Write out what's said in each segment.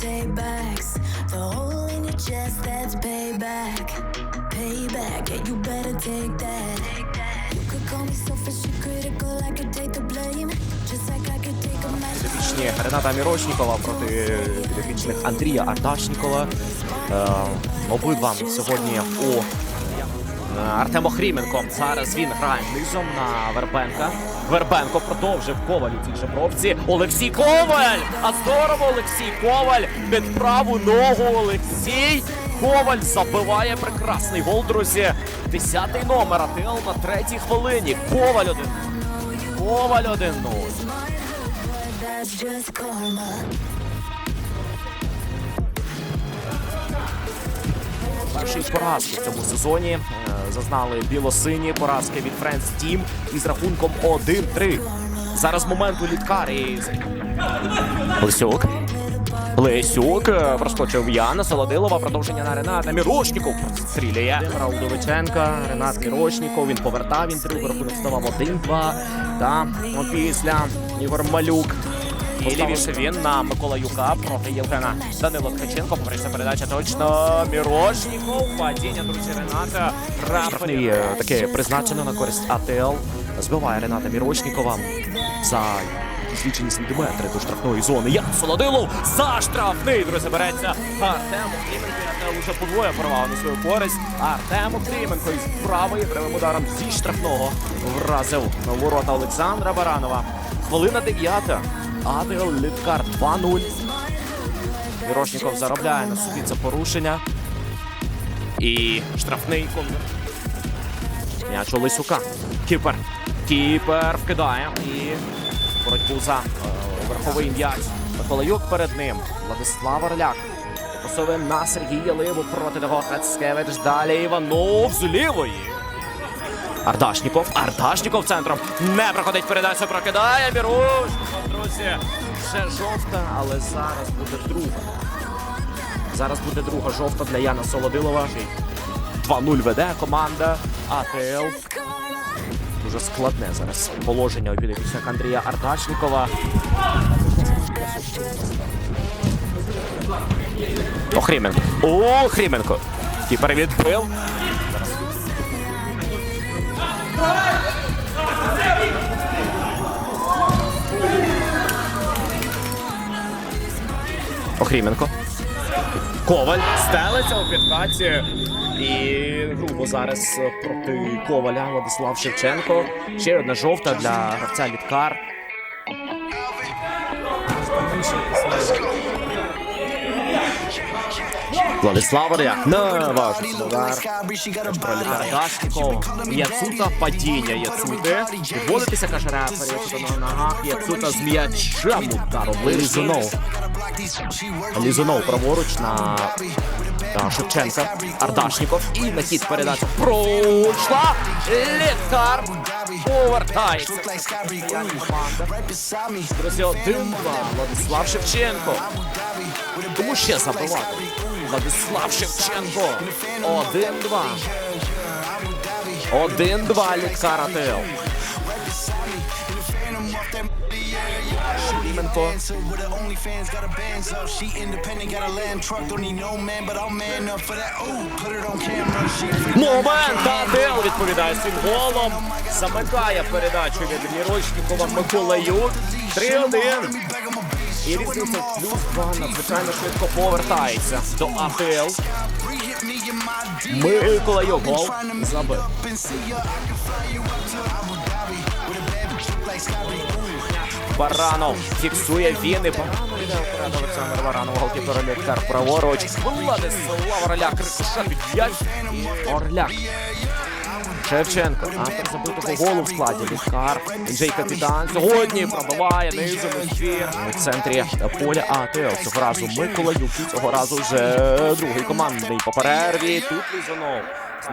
take backs. The hole in your chest, that's payback. Payback, yeah, you better take that. You could call me selfish, you critical, I could take the blame. Just like I could take a match. Це вічні Рената Мірошнікова проти вічних Андрія Ардашнікова. Е, обидва сьогодні у Е, Артем Охріменко. Зараз він грає низом на Вербенка. Вербенко продовжив Коваль у цій же. Олексій Коваль! А здорово Олексій Коваль під праву ногу Олексій. Коваль забиває прекрасний гол, друзі. Десятий номер АТЛ на третій хвилині. Коваль один. Коваль один. 0 першої поразки в цьому сезоні. Е, зазнали білосині поразки від Френс Тім із рахунком 1-3. Зараз момент у Літкарі. Лисюк. Лисюк е, проскочив Яна Солодилова. Продовження на Рената Мірошніков. Стріляє Раудовиченка. Ренат Мірошніков. Він повертав інтерв'ю. Рахунок ставав 1-2. Та після Ігор Малюк. І лівіше він на Микола Юка проти Євгена Данило Ткаченко. Поперечна передача точно Мірошніков. Падіння, друзі, Рената. Штрафний е, таке призначено на користь АТЛ. Збиває Рената Мірошнікова за якісь лічені сантиметри до штрафної зони. Ян Солодилов за штрафний, друзі, береться Артем Кліменко. Уже подвоє перевагу на свою користь. Артем Кліменко із правої прямим ударом зі штрафного вразив ворота Олександра Баранова. Хвилина дев'ята. АТЛ Літкар 2-0. Мірошніков заробляє на собі це порушення. І штрафний контр. М'яч у Лисюка. Кіпер. Кіпер вкидає. І боротьбу за е, верховий м'яч. Миколаюк перед ним. Владислав Орляк. Посовує на Сергія Ливу проти того Хацкевич. Далі Іванов з лівої. Ардашніков. Ардашніков центром. Не проходить передачу, прокидає Міруш. Друзі, ще жовта, але зараз буде друга. Зараз буде друга жовта для Яна Солодилова. 2-0 веде команда АТЛ. Дуже складне зараз положення у Андрія Ардашнікова. Охріменко. Охріменко. Кіпер відбив. Охріменко. Коваль стелиться у підкаті. І грубо зараз проти Коваля Владислав Шевченко. Ще одна жовта для гравця Літкар. Владислав Оряк на важний удар. Дашніков. Яцута падіння Яцути. Відводитися, каже рефері. Ногах. Яцута з м'ячем ударом. Лізунов. Лізунов праворуч на та, Шевченка. Ардашніков. І на хід передача пройшла. Літкар повертається. Друзі, один-два. Владислав Шевченко. Тому ще забивати. Владислав Шевченко. Один-два. Один-два Літкар АТЛ. Шеліменко. with her OnlyFans, got a bands up. She independent, got a land truck. Don't need no man, but I'll man up for that. Ooh, put it on camera. She. Момент АТЛ відповідає цим голом. Замикає передачу від Мірочнікова Миколаюк. 3-1. І різниця плюс 2 надзвичайно швидко повертається до АТЛ. Hit me in my D. Миколаюк гол забив. Баранов фіксує він і вперед Олександр Баранов, голкіпер Літкар праворуч. Владислав Орляк, рикошет від. Орляк. Шевченко, автор забитого голу в складі Літкар. Він же капітан. Сьогодні пробиває низом ефір. У центрі поля АТЛ. Цього разу Миколаюк. І цього разу вже другий командний по перерві. Тут Лізанов.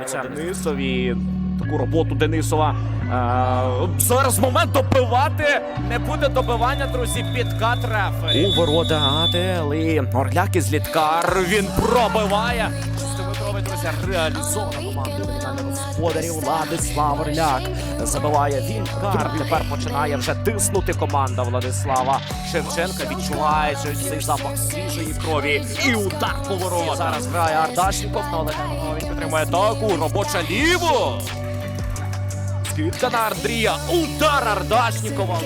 З Денисові. Таку роботу Денисова. Е, зараз момент добивати. Не буде добивання, друзі. Підкат рефері. У ворота АТЛ. І Орляк із Літкар. Він пробиває. Шестиметровий, друзі, реалізована команда номінальних господарів. Владислав Орляк забиває Вінкар. Тепер починає вже тиснути команда Владислава Шевченка. Відчуває що цей запах свіжої крові. І удар поворот. Зараз грає Ардашніков. На Олега Він підтримує атаку. Робоча ліво. Скидка на Андрія. Удар Ардашнікова.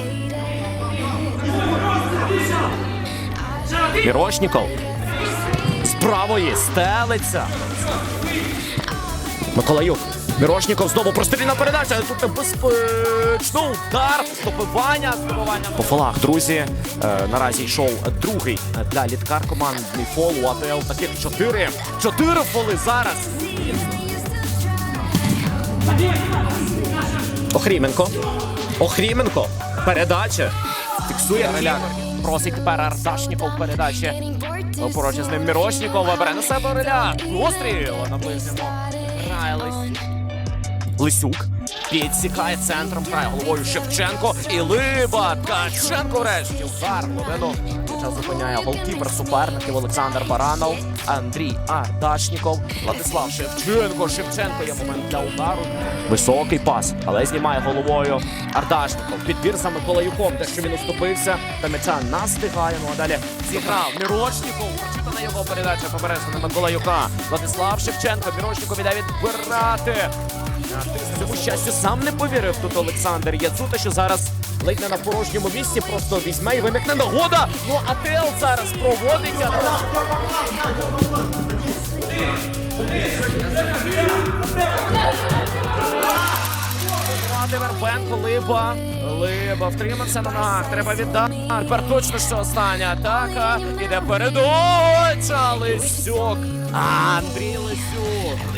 Мірошніков. З стелиться. Миколаюк. Мірошніков знову прострільна передача. Тут небезпечно удар. Стопивання. Стопивання. По фолах, друзі. Е, наразі йшов другий для літкар командний фол. У АТЛ таких чотири. Чотири фоли зараз. Охріменко. Охріменко. Передача. Фіксує Реляк. Просить тепер Ардашніков передачі. Поруч з ним Мірошніков бере на себе Реляк. Постріл на ближньому. Грає Лисюк. Підсікає центром, грає головою Шевченко. І Либа. Ткаченко врешті. Удар годину. Час зупиняє голкіпер суперників Олександр Баранов, Андрій Ардашніков, Владислав Шевченко. Шевченко є момент для удару. Високий пас, але знімає головою Ардашніков. Підбір за Миколаюком, те, що він уступився, та м'яча настигає. Ну а далі зіграв Мірошніков. Прочитана його передача побережна на Миколаюка. Владислав Шевченко. Мірошніков іде відбирати. Цьому щастю сам не повірив тут Олександр Яцута, що зараз ледь не на порожньому місці, просто візьме і виникне нагода. Ну а тел зараз проводиться. Володимир Бенко, либа, либа, втримався ну, на ногах, треба віддати. Тепер точно що остання атака. Іде передача, Лисюк. Андрій Лисюк.